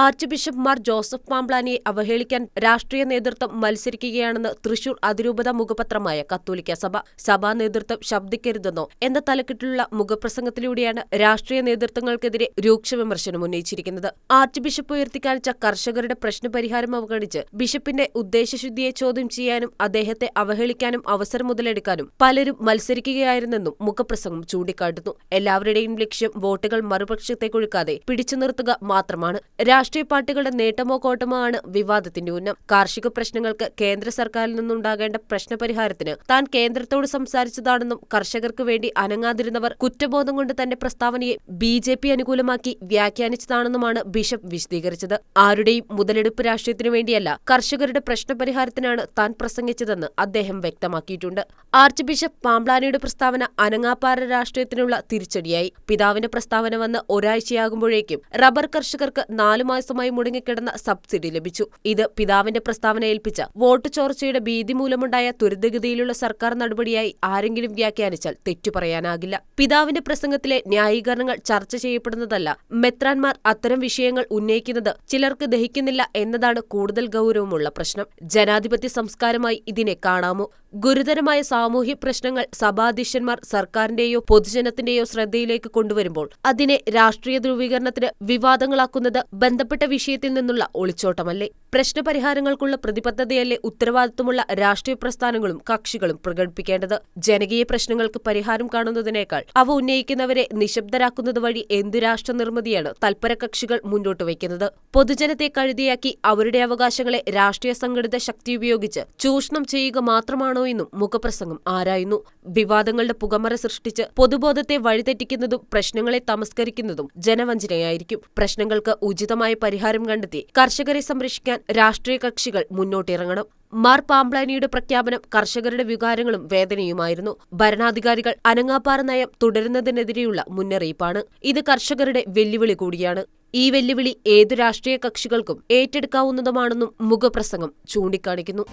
Arch bishop Mar Joseph മാംബ്ലാനിയെ അവഹേളിക്കാൻ രാഷ്ട്രീയ നേതൃത്വം മത്സരിക്കുകയാണെന്ന് തൃശൂർ അതിരൂപത മുഖപത്രമായ കത്തോലിക്ക സഭ. സഭാ നേതൃത്വം ശബ്ദിക്കരുതെന്നോ എന്ന തലക്കെട്ടിലുള്ള മുഖപ്രസംഗത്തിലൂടെയാണ് രാഷ്ട്രീയ നേതൃത്വങ്ങൾക്കെതിരെ രൂക്ഷ വിമർശനം ഉന്നയിച്ചിരിക്കുന്നത്. ആർച്ച് ബിഷപ്പ് ഉയർത്തിക്കാണിച്ച കർഷകരുടെ പ്രശ്നപരിഹാരം അവഗണിച്ച് ബിഷപ്പിന്റെ ഉദ്ദേശശുദ്ധിയെ ചോദ്യം ചെയ്യാനും അദ്ദേഹത്തെ അവഹേളിക്കാനും അവസരം മുതലെടുക്കാനും പലരും മത്സരിക്കുകയായിരുന്നെന്നും മുഖപ്രസംഗം ചൂണ്ടിക്കാട്ടുന്നു. എല്ലാവരുടെയും ലക്ഷ്യം വോട്ടുകൾ മറുപക്ഷത്തേക്കൊഴുക്കാതെ പിടിച്ചു നിർത്തുക മാത്രമാണ്. രാഷ്ട്രീയ പാർട്ടികളുടെ നേട്ടമോ കോട്ടമോ ആണ് വിവാദത്തിന്റെ ഉന്നം. കാർഷിക പ്രശ്നങ്ങൾക്ക് കേന്ദ്ര സർക്കാരിൽ നിന്നുണ്ടാകേണ്ട പ്രശ്നപരിഹാരത്തിന് താൻ കേന്ദ്രത്തോട് സംസാരിച്ചതാണെന്നും കർഷകർക്ക് വേണ്ടി അനങ്ങാതിരുന്നവർ കുറ്റബോധം കൊണ്ട് തന്റെ പ്രസ്താവനയെ ബി ജെ പി അനുകൂലമാക്കി വ്യാഖ്യാനിച്ചതാണെന്നുമാണ് ബിഷപ്പ് വിശദീകരിച്ചത്. ആരുടെയും മുതലെടുപ്പ് രാഷ്ട്രീയത്തിനു വേണ്ടിയല്ല കർഷകരുടെ പ്രശ്നപരിഹാരത്തിനാണ് താൻ പ്രസംഗിച്ചതെന്ന് അദ്ദേഹം വ്യക്തമാക്കിയിട്ടുണ്ട്. ആർച്ച് ബിഷപ്പ് പാംബ്ലാനിയുടെ പ്രസ്താവന അനങ്ങാപ്പാറ രാഷ്ട്രീയത്തിനുള്ള തിരിച്ചടിയായി. പിതാവിന്റെ പ്രസ്താവന വന്ന് ഒരാഴ്ചയാകുമ്പോഴേക്കും റബ്ബർ കർഷകർക്ക് നാലു മാസമായി മുടങ്ങിക്കിടന്ന സബ്സിഡി ലഭിച്ചു. ഇത് പിതാവിന്റെ പ്രസ്താവന ഏൽപ്പിച്ച വോട്ട് ചോർച്ചയുടെ ഭീതി മൂലമുണ്ടായ ത്വരിതഗതിയിലുള്ള സർക്കാർ നടപടിയായി ആരെങ്കിലും വ്യാഖ്യാനിച്ചാൽ തെറ്റു പറയാനാകില്ല. പിതാവിന്റെ പ്രസംഗത്തിലെ ന്യായീകരണങ്ങൾ ചർച്ച ചെയ്യപ്പെടുന്നതല്ല മെത്രാൻമാർ അത്തരം വിഷയങ്ങൾ ഉന്നയിക്കുന്നത് ചിലർക്ക് ദഹിക്കുന്നില്ല എന്നതാണ് കൂടുതൽ ഗൗരവമുള്ള പ്രശ്നം. ജനാധിപത്യ സംസ്കാരമായി ഇതിനെ കാണാമോ? ഗുരുതരമായ സാമൂഹ്യ പ്രശ്നങ്ങൾ സഭാധ്യക്ഷന്മാർ സർക്കാരിന്റെയോ പൊതുജനത്തിന്റെയോ ശ്രദ്ധയിലേക്ക് കൊണ്ടുവരുമ്പോൾ അതിനെ രാഷ്ട്രീയ ധ്രുവീകരണത്തിന് വിവാദങ്ങളാക്കുന്നത് ബന്ധപ്പെട്ട വിഷയത്തിൽ നിന്നുള്ള ഒളിച്ചോട്ടമല്ലേ? പ്രശ്നപരിഹാരങ്ങൾക്കുള്ള പ്രതിബദ്ധതയല്ലേ ഉത്തരവാദിത്വമുള്ള രാഷ്ട്രീയ പ്രസ്ഥാനങ്ങളും കക്ഷികളും പ്രകടിപ്പിക്കേണ്ടത്? ജനകീയ പ്രശ്നങ്ങൾക്ക് പരിഹാരം കാണുന്നതിനേക്കാൾ അവ ഉന്നയിക്കുന്നവരെ നിശബ്ദരാക്കുന്നത് വഴി എന്തു രാഷ്ട്ര നിർമ്മിതിയാണ് തൽപര കക്ഷികൾ മുന്നോട്ട് വയ്ക്കുന്നത്? പൊതുജനത്തെ കഴുതിയാക്കി അവരുടെ അവകാശങ്ങളെ രാഷ്ട്രീയ സംഘടിത ശക്തി ഉപയോഗിച്ച് ചൂഷണം ചെയ്യുക മാത്രമാണോ എന്നും മുഖപ്രസംഗം ആരായുന്നു? വിവാദങ്ങളുടെ പുകമറ സൃഷ്ടിച്ച് പൊതുബോധത്തെ വഴിതെറ്റിക്കുന്നതും പ്രശ്നങ്ങളെ തമസ്കരിക്കുന്നതും ജനവഞ്ചനയായിരിക്കും. പ്രശ്നങ്ങൾക്ക് ഉചിതമായ പരിഹാരം കണ്ടെത്തി കർഷകരെ സംരക്ഷിക്കാൻ രാഷ്ട്രീയ കക്ഷികൾ മുന്നോട്ടിറങ്ങണം. മാർ പാംപ്ലാനിയുടെ പ്രഖ്യാപനം കർഷകരുടെ വികാരങ്ങളും വേദനയുമായിരുന്നു. ഭരണാധികാരികൾ അനങ്ങാപ്പാറ നയം തുടരുന്നതിനെതിരെയുള്ള മുന്നറിയിപ്പാണ്. ഇത് കർഷകരുടെ വെല്ലുവിളി കൂടിയാണ്. ഈ വെല്ലുവിളി ഏതു രാഷ്ട്രീയ കക്ഷികൾക്കും ഏറ്റെടുക്കാവുന്നതുമാണെന്നും മുഖപ്രസംഗം ചൂണ്ടിക്കാണിക്കുന്നു.